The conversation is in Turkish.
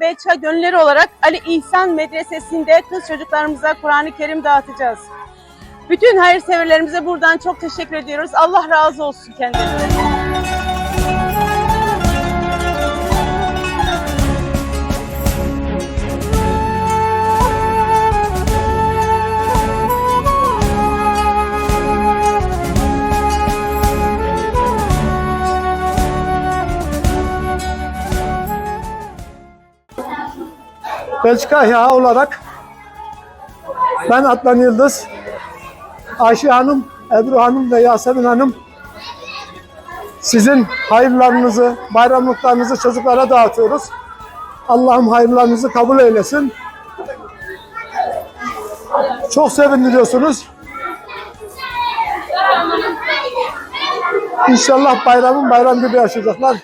Belça gönülleri olarak Ali İhsan Medresesi'nde kız çocuklarımıza Kur'an-ı Kerim dağıtacağız. Bütün hayırseverlerimize buradan çok teşekkür ediyoruz. Allah razı olsun kendilerinden. Belçika Ahya olarak ben Adnan Yıldız, Ayşe Hanım, Ebru Hanım ve Yasemin Hanım sizin hayırlarınızı, bayramlıklarınızı çocuklara dağıtıyoruz. Allah'ım hayırlarınızı kabul eylesin. Çok sevindiriyorsunuz. İnşallah bayramın bayram gibi yaşayacaklar.